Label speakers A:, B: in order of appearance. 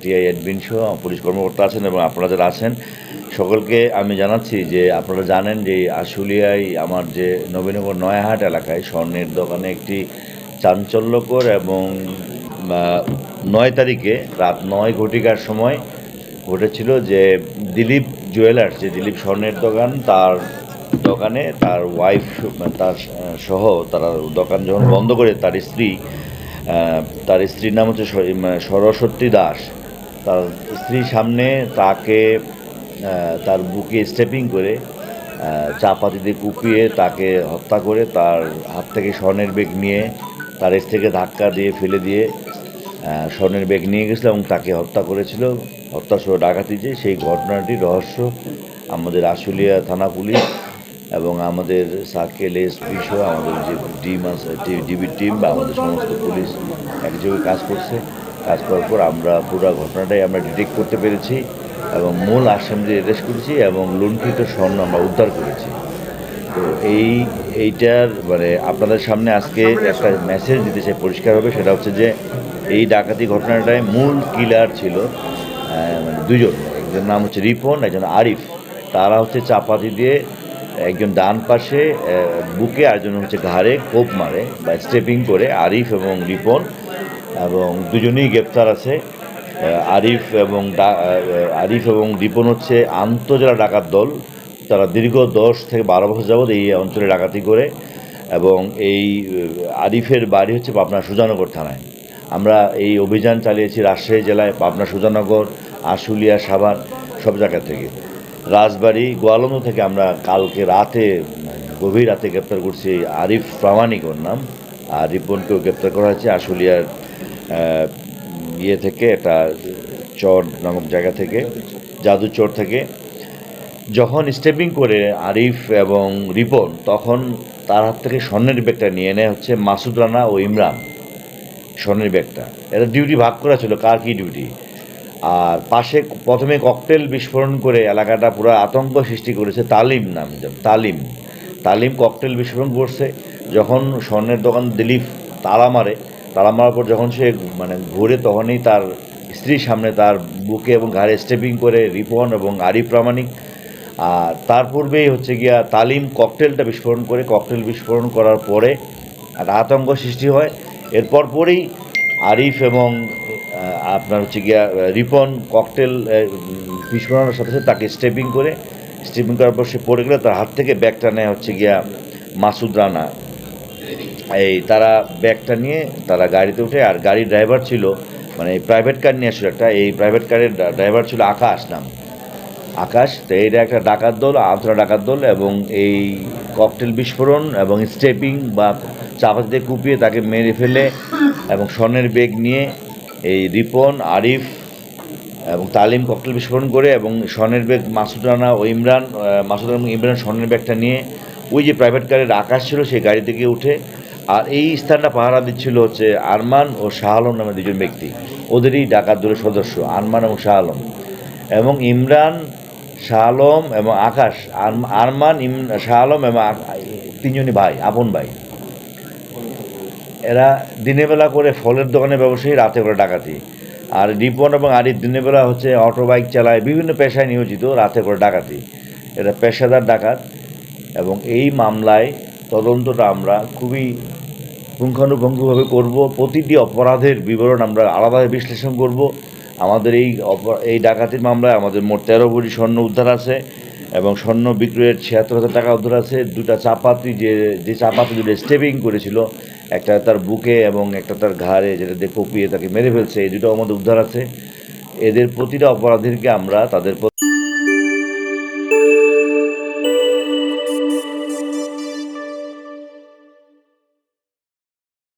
A: TI admin সহ police কর্মকর্তা আছেন এবং আপনারা যারা আছেন, সকলকে আমি জানাচ্ছি যে আপনারা জানেন যে আশুলিয়ায় আমার যে নবীনগর নয়াহাট এলাকায় স্বর্ণের দোকানে একটি চাঞ্চল্যকর এবং নয় তারিখে রাত নয় ঘটিকার সময় ঘটেছিল যে দিলীপ জুয়েলার্স, যে দিলীপ স্বর্ণের দোকান, তার দোকানে তার ওয়াইফ তার সহ তারা দোকান যখন বন্ধ করে তার স্ত্রী তার স্ত্রীর নাম হচ্ছে সরস্বতী দাস। তার স্ত্রীর সামনে তাকে তার বুকে স্টেপিং করে চাপাতি দিয়ে কুপিয়ে তাকে হত্যা করে, তার হাত থেকে স্বর্ণের বেগ নিয়ে, তার স্ত্রীকে ধাক্কা দিয়ে ফেলে দিয়ে স্বর্ণের বেগ নিয়ে গেছিল এবং তাকে হত্যা করেছিল। হত্যা সহ ডাকাতি যে সেই ঘটনাটির রহস্য। আমাদের আশুলিয়া থানা পুলিশ এবং আমাদের সার্কেল এস সহ আমাদের যে টিম আছে ডিবি টিম বা আমাদের সমস্ত পুলিশ একযোগে কাজ করছে। কাজ করার পর আমরা পুরো ঘটনাটাই আমরা ডিটেক্ট করতে পেরেছি এবং মূল আসামিদের অ্যারেস্ট করেছি এবং লুণ্ঠিত স্বর্ণ আমরা উদ্ধার করেছি। তো এই, এইটার মানে আপনাদের সামনে আজকে একটা মেসেজ দিতে চাই পরিষ্কার হবে সেটা হচ্ছে যে এই ডাকাতি ঘটনাটায় মূল কিলার ছিল মানে দুজন। একজন নাম হচ্ছে রিপন, একজন আরিফ। তারা হচ্ছে চাপাতি দিয়ে একজন ডান পাশে বুকে আর হচ্ছে ঘাড়ে কোপ মারে বা স্টেপিং করে, আরিফ এবং রিপন এবং দুজনেই গ্রেপ্তার আছে। আরিফ এবং আরিফ এবং রিপন হচ্ছে আন্তজেলা ডাকাত দল। তারা দীর্ঘ দশ থেকে বারো বছর যাবৎ এই অঞ্চলে ডাকাতি করে এবং এই আরিফের বাড়ি হচ্ছে পাবনা সুজানগর থানায়। আমরা এই অভিযান চালিয়েছি রাজশাহী জেলায়, পাবনা সুজানগর, আশুলিয়া, সাভার, সব জায়গা থেকে। রাজবাড়ি গোয়ালন্দ থেকে আমরা কালকে রাতে, গভীর রাতে গ্রেপ্তার করছি আরিফ প্রামাণিক ওর নাম। আর রিপনকেও গ্রেপ্তার করা হয়েছে আশুলিয়ার ইয়ে থেকে, একটা চর নামক জায়গা থেকে, জাদুচর থেকে। যখন স্টেপিং করে আরিফ এবং রিপন, তখন তার হাত থেকে স্বর্ণের ব্যাগটা নিয়ে নেয় হচ্ছে মাসুদ রানা ও ইমরান। স্বর্ণের ব্যাগটা। এটা ডিউটি ভাগ করা ছিল। কার কি ডিউটি আর পাশে প্রথমে ককটেল বিস্ফোরণ করে এলাকাটা পুরো আতঙ্ক সৃষ্টি করেছে তালিম নাম তালিম। তালিম ককটেল বিস্ফোরণ করছে। যখন স্বর্ণের দোকান দিলীপ তালা মারে, তালা মারার পর যখন সে মানে ঘুরে তখনই তার স্ত্রীর সামনে তার বুকে এবং ঘাড়ে স্টেপিং করে রিপন এবং আরিফ প্রামাণিক। আর তার পূর্বেই হচ্ছে গিয়া তালিম ককটেলটা বিস্ফোরণ করে। ককটেল বিস্ফোরণ করার পরে একটা আতঙ্ক সৃষ্টি হয়। এরপর পরেই আরিফ এবং আপনার হচ্ছে গিয়া রিপন ককটেল বিস্ফোরণের সাথে সাথে তাকে স্টেপিং করে স্টেপিং করার পর সে পড়ে গেলে তার হাত থেকে ব্যাগটা নেয় হচ্ছে গিয়া মাসুদ রানা। এই তারা ব্যাগটা নিয়ে তারা গাড়িতে উঠে, আর গাড়ির ড্রাইভার ছিল মানে প্রাইভেট কার নিয়ে আসলো একটা, এই প্রাইভেট কারের ড্রাইভার ছিল আকাশ নাম। আকাশ, তো এইটা একটা ডাকাত দল আন্তরা ডাকাত দল, এবং এই ককটেল বিস্ফোরণ এবং স্টেপিং বা চাপাতিতে কুপিয়ে তাকে মেরে ফেলে, এবং স্বর্ণের বেগ নিয়ে এই রিপন, আরিফ এবং তালিম ককটেল বিস্ফোরণ করে এবং স্বর্ণের ব্যাগ মাসুদ রানা ও ইমরান মাসুদ এবং ইমরান স্বর্ণের ব্যাগটা নিয়ে ওই যে প্রাইভেট কারের আকাশ ছিল সেই গাড়ি থেকে উঠে আর এই স্থানটা পাহারা দিচ্ছিল হচ্ছে আরমান ও শাহ আলম নামে দুজন ব্যক্তি। ওদেরই ডাকাত দলের সদস্য আরমান এবং শাহ আলম। এবং ইমরান, শাহ আলম এবং আকাশ আরমান, ইম, শাহ আলম এবং তিনজনই ভাই, আপন ভাই। এরা দিনের বেলা করে ফলের দোকানে ব্যবসায়ী, রাতে করে ডাকাতি। আর রিপন এবং আরিফ দিনের বেলা হচ্ছে অটো বাইক চালায়, বিভিন্ন পেশায় নিয়োজিত, রাতে করে ডাকাতি। এটা পেশাদার ডাকাত এবং এই মামলায় তদন্তটা আমরা খুবই পুঙ্খানুপুঙ্খভাবে করব। প্রতিটি অপরাধের বিবরণ আমরা আলাদাভাবে বিশ্লেষণ করব। আমাদের এই এই ডাকাতির মামলায় আমাদের মোট তেরো ভরি স্বর্ণ উদ্ধার আছে এবং স্বর্ণ বিক্রয়ের ছিয়াত্তর হাজার টাকা উদ্ধার আছে। দুটা চাপাতি যে যে চাপাতি দুটো স্টেপিং করেছিল একটা তার বুকে এবং একটা তার ঘাড়ে যেটা দিয়ে কপিয়ে তাকে মেরে ফেলছে, এই দুটো আমাদের উদ্ধার আছে। এদের প্রতিটা অপরাধীরকে আমরা তাদের